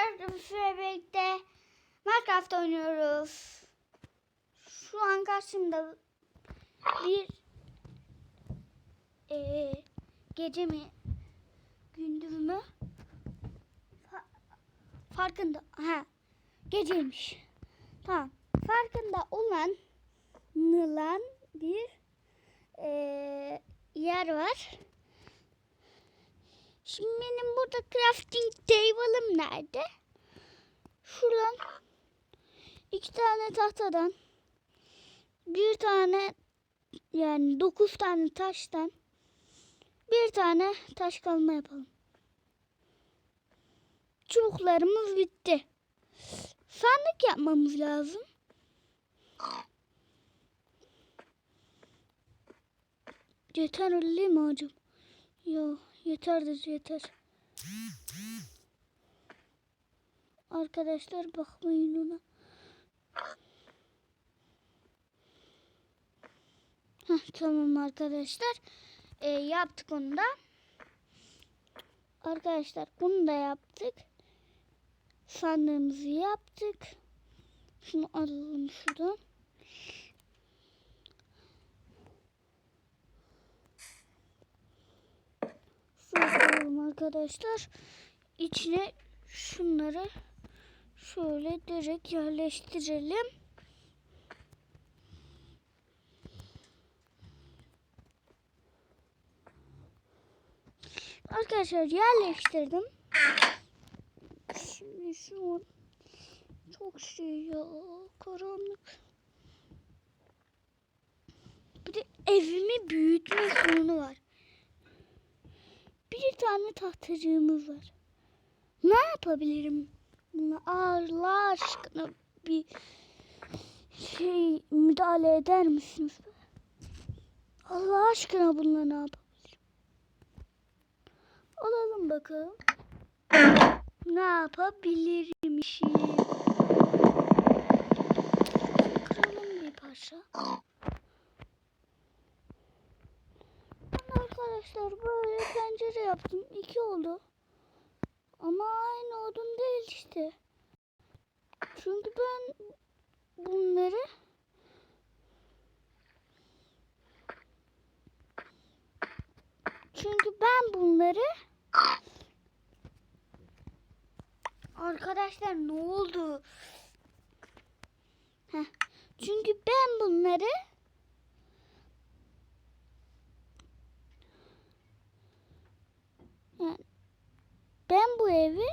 arkadaşlar sizlerle birlikte Minecraft oynuyoruz. Şu an karşımda bir eee, gece mi gündüz mü Fa- farkında ha geceymiş. Tamam farkında olan nılan bir eee, yer var. Şimdi benim burada crafting table'ım nerede? Şuradan iki tane tahtadan bir tane yani dokuz tane taştan bir tane taş kalma yapalım. Çubuklarımız bitti. Sandık yapmamız lazım. Yeter öyle mi hocam? Yok yeterdir yeter. Arkadaşlar bakmayın ona. Heh, tamam arkadaşlar. Ee, yaptık onu da. Arkadaşlar bunu da yaptık. Sandığımızı yaptık. Şunu alalım şuradan. Arkadaşlar. İçine şunları şöyle direkt yerleştirelim. Arkadaşlar yerleştirdim. Şimdi şu an çok şey ya karanlık. Bir de evimi büyütme sorunu var. Tane tahtacığımız var. Ne yapabilirim? Buna Allah aşkına bir şey müdahale eder misiniz? Allah aşkına bununla ne yapabilirim? Alalım bakalım. Ne yapabilirmişim? Kıralım bir parça. Ben arkadaşlar böyle pencere yaptım. İki oldu. Ama aynı odun değil işte. Çünkü ben bunları Çünkü ben bunları Arkadaşlar ne oldu? Heh. Çünkü ben bunları yani ben bu evi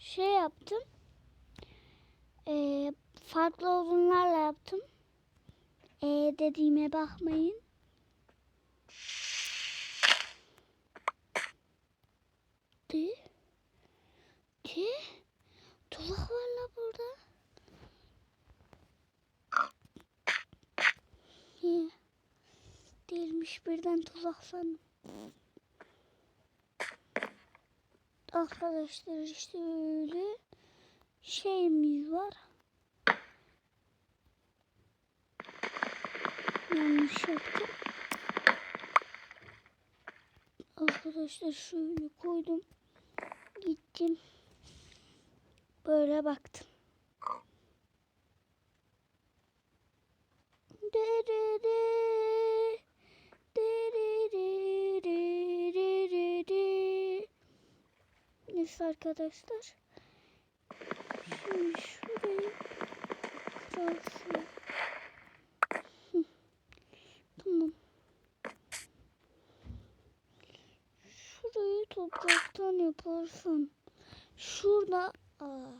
şey yaptım. Ee, farklı odunlarla yaptım. Ee, dediğime bakmayın. De. De. Tuzak var la burada. Değilmiş birden tuzak sandım. Arkadaşlar işte öyle şeyimiz var. Yanlış yaptım. Arkadaşlar şöyle koydum. Gittim. Böyle baktım. Neyse arkadaşlar. Şimdi şurayı kırarsın. Hı. Tamam. Şurayı topraktan yaparsın. Şurada aa,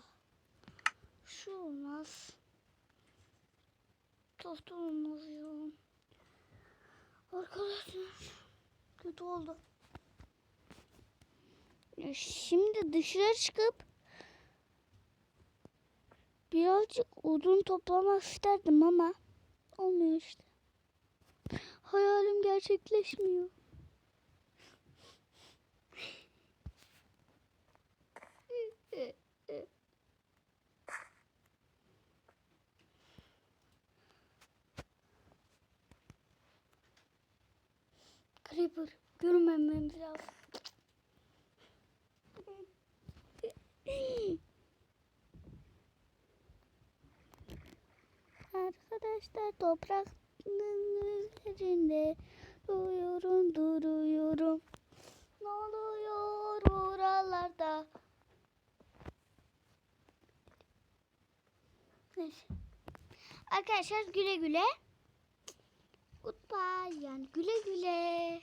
şu olmaz. Tahta olmaz ya. Arkadaşlar kötü oldu. Şimdi dışarı çıkıp birazcık odun toplamak isterdim ama olmuyor işte. Hayalim gerçekleşmiyor. Creeper görmememiz lazım. Arkadaşlar toprakların üzerinde duruyorum duruyorum. Ne oluyor oralarda? Neyse. Arkadaşlar güle güle. Goodbye yani güle güle.